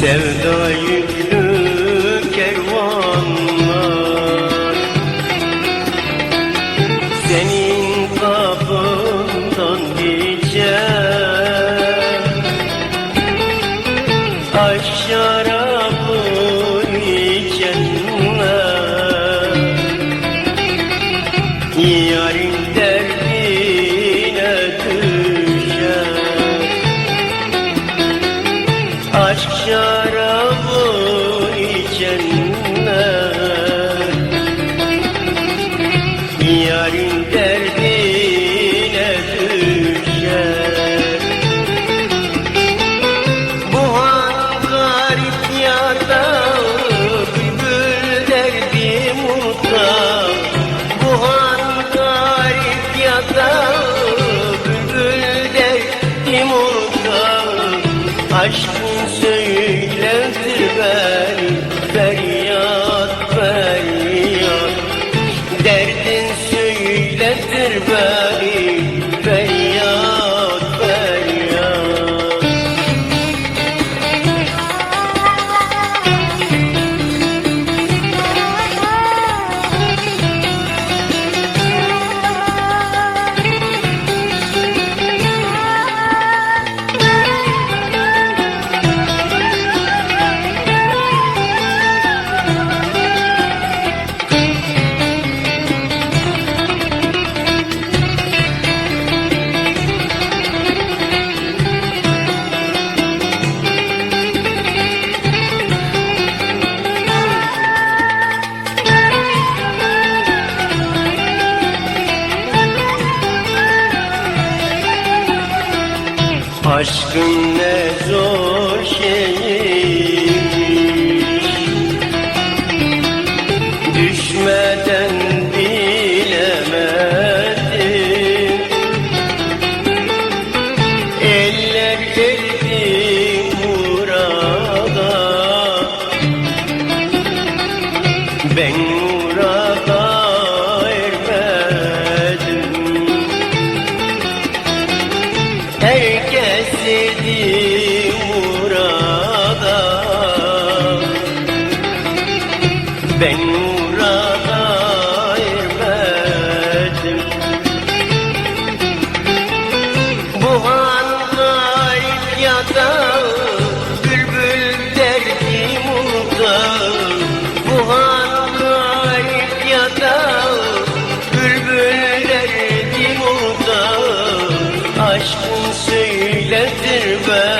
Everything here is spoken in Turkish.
Sevda yüklü kervanlar. Senin kapından geçer. Aşk şarabı içenler. Yarın Aşk şarabı içenler Yarın derdine düşer. Bu han garip yada Bülbül derdim unuta Bu han garip yada Aşkın ne Ben murada ermedim Bu han garip ya da Bülbül derdim unuda Bu han garip ya da Bülbül derdim unuda Aşkın söyledir ben.